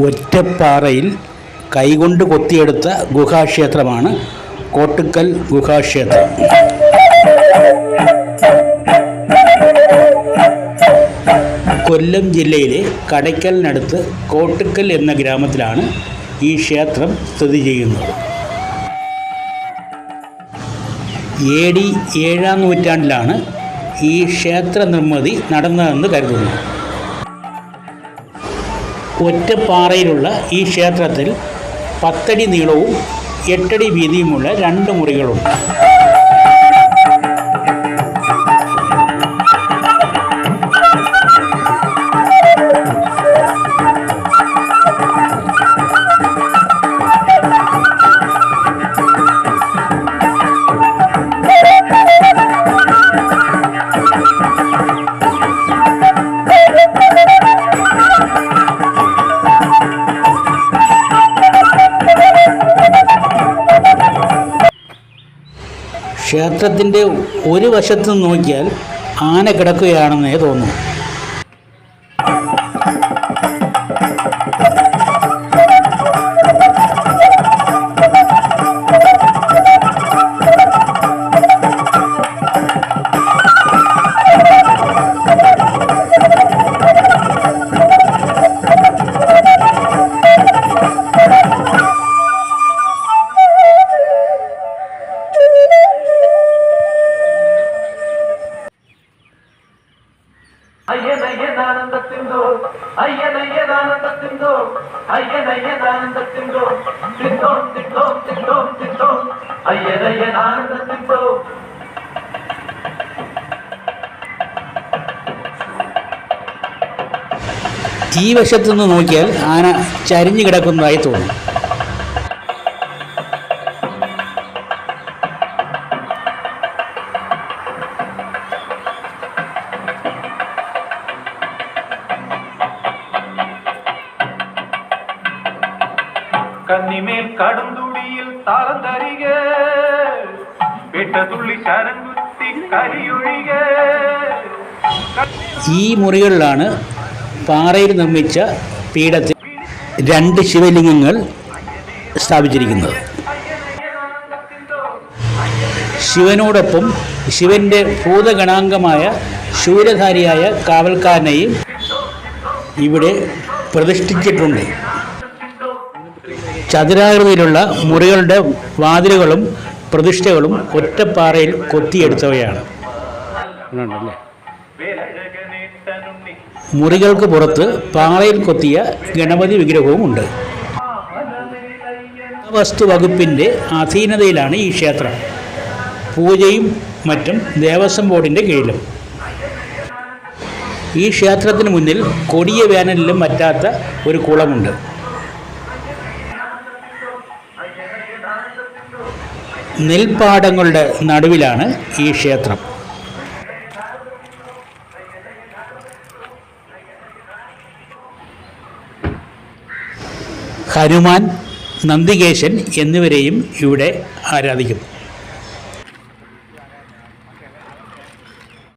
ഒറ്റപ്പാറയിൽ കൈകൊണ്ട് കൊത്തിയെടുത്ത ഗുഹാക്ഷേത്രമാണ് കോട്ടുക്കൽ ഗുഹാക്ഷേത്രം. കൊല്ലം ജില്ലയിലെ കടയ്ക്കലിനടുത്ത് കോട്ടുക്കൽ എന്ന ഗ്രാമത്തിലാണ് ഈ ക്ഷേത്രം സ്ഥിതി ചെയ്യുന്നത്. എ ഡി ഏഴാം നൂറ്റാണ്ടിലാണ് ഈ ക്ഷേത്ര നിർമ്മിതി നടന്നതെന്ന് കരുതുന്നു. ഒറ്റപ്പാറയിലുള്ള ഈ ക്ഷേത്രത്തിൽ പത്തടി നീളവും എട്ടടി വീതിയുമുള്ള രണ്ട് മുറികളുണ്ട്. ക്ഷേത്രത്തിന്റെ ഒരു വശത്ത് നോക്കിയാൽ ആന കിടക്കുകയാണെന്നേ തോന്നുന്നു. അയ്യനയ്യനാനന്ദത്തിന്തോ അയ്യനയ്യനാനന്ദത്തിന്തോ അയ്യനയ്യനാനന്ദത്തിന്തോ. തിന്തോം തിന്തോം തിന്തോം തിന്തോം അയ്യനയ്യനാനന്ദത്തിന്തോ. ഈ വശത്തു നിന്ന് നോക്കിയാൽ ആന ചരിഞ്ഞു കിടക്കുന്നതായി തോന്നും. കന്നിമേൽ കടുംതുടിയിൽ താളം തരിക വെട്ടതുള്ളി ശരം കുത്തി കരിയൊഴിക. ഈ മുറികളിലാണ് പാറയിൽ നിർമ്മിച്ച പീഠത്തിൽ രണ്ട് ശിവലിംഗങ്ങൾ സ്ഥാപിച്ചിരിക്കുന്നത്. ശിവനോടൊപ്പം ശിവന്റെ ഭൂതഗണാംഗമായ ശൂരധാരിയായ കാവൽക്കാരനെയും ഇവിടെ പ്രതിഷ്ഠിച്ചിട്ടുണ്ട്. ചതുരാകൃതിയിലുള്ള മുറികളുടെ വാതിലുകളും പ്രതിഷ്ഠകളും ഒറ്റപ്പാറയിൽ കൊത്തിയെടുത്തവയാണ്. മുറികൾക്ക് പുറത്ത് പാറയിൽ കൊത്തിയ ഗണപതി വിഗ്രഹവും ഉണ്ട് വസ്തു വകുപ്പിന്റെ അധീനതയിലാണ് ഈ ക്ഷേത്രം. പൂജയും മറ്റും ദേവസ്വം ബോർഡിന്റെ കീഴിലും. ഈ ക്ഷേത്രത്തിന് മുന്നിൽ കൊടിയ വേനലിലും പറ്റാത്ത ഒരു കുളമുണ്ട്. നെൽപ്പാടങ്ങളുടെ നടുവിലാണ് ഈ ക്ഷേത്രം. ഹനുമാൻ നന്ദികേശൻ എന്നിവരെയും ഇവിടെ ആരാധിക്കുന്നു.